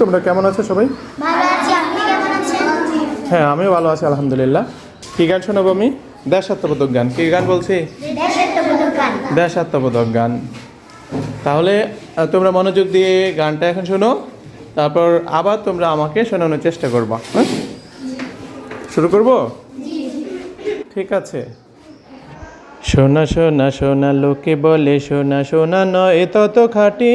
তোমরা কেমন আছো সবাই? হ্যাঁ আমিও ভালো আছি আলহামদুলিল্লাহ। কি গান শোনাবো আমি? দেশাত্মবোধক গান। কি গান বলছি? দেশাত্মবোধক গান। তাহলে তোমরা মনোযোগ দিয়ে গানটা এখন শোনো। তারপর আবার তোমরা আমাকে শোনানোর চেষ্টা করবা। হ্যাঁ? শুরু করব? ঠিক আছে। সোনা সোনা সোনা লোকে বলে সোনা সোনা নয় তত খাটি।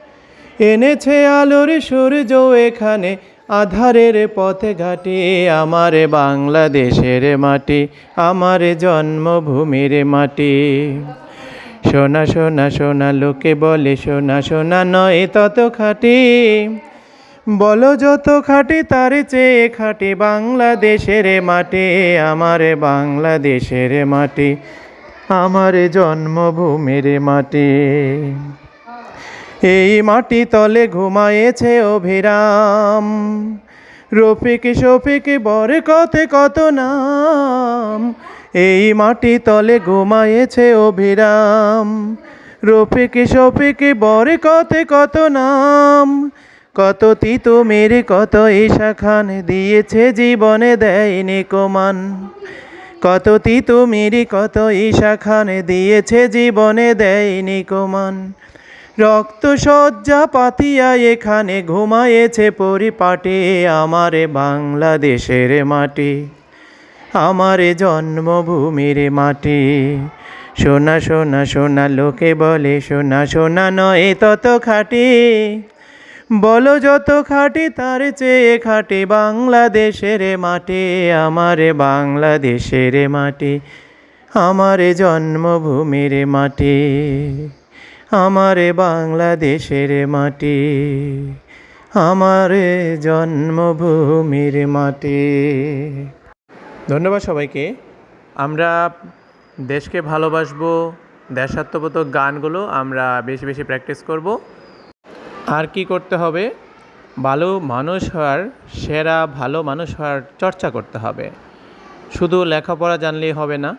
এনেছে আলোর সূর্য এখানে, আধারের পথে ঘাটে আমার বাংলাদেশের মাটি, আমার জন্মভূমির মাটি। সোনা সোনা সোনা, লোকে বলে সোনা সোনা নয় তত খাটি। বলো যত খাটি, তার চেয়ে খাটি বাংলাদেশের মাটি, আমার বাংলাদেশের মাটি, আমার জন্মভূমির মাটি। এই মাটি তলে ঘুমায়েছে অভিরাম। রফিক, শফিক বর কতে কত নাম। এই মাটি তলে ঘুমায়েছে অভিরাম। রফিক, শফিক বর কতে কত নাম। কত তিতু মেরে কত ঈশা খান দিয়েছে জীবনে দেয়নি কমান কত তিতু মেরি কত ঈশা খান দিয়েছে জীবনে দেয়নি কমান রক্ত সজ্জা পাতিয়া এখানে ঘুমায়েছে পরিপাটে আমারে বাংলাদেশের মাটি, আমারে জন্মভূমির মাটি। সোনা সোনা সোনা লোকে বলে সোনা সোনা নয় তত খাটি। বলো যত খাটি, তার চেয়ে খাটি বাংলাদেশের মাটি, আমারে বাংলাদেশের মাটি, আমার জন্মভূমির মাটি। আমার বাংলাদেশের মাটি, আমার জন্মভূমির মাটি। ধন্যবাদ সবাইকে। আমরা দেশকে ভালোবাসবো, দেশাত্মবোধক গানগুলো আমরা বেশি বেশি প্র্যাকটিস করব। আর কি করতে হবে? ভালো মানুষ হওয়ার, সেরা ভালো মানুষ হওয়ার চর্চা করতে হবে। শুধু লেখাপড়া জানলেই হবে না,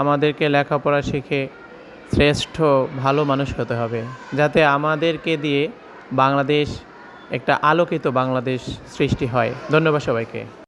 আমাদেরকে লেখাপড়া শিখে শ্রেষ্ঠ, ভালো মানুষ হতে হবে। যাতে আমাদেরকে দিয়ে বাংলাদেশ, একটা আলোকিত বাংলাদেশ সৃষ্টি হয়। ধন্যবাদ সবাইকে।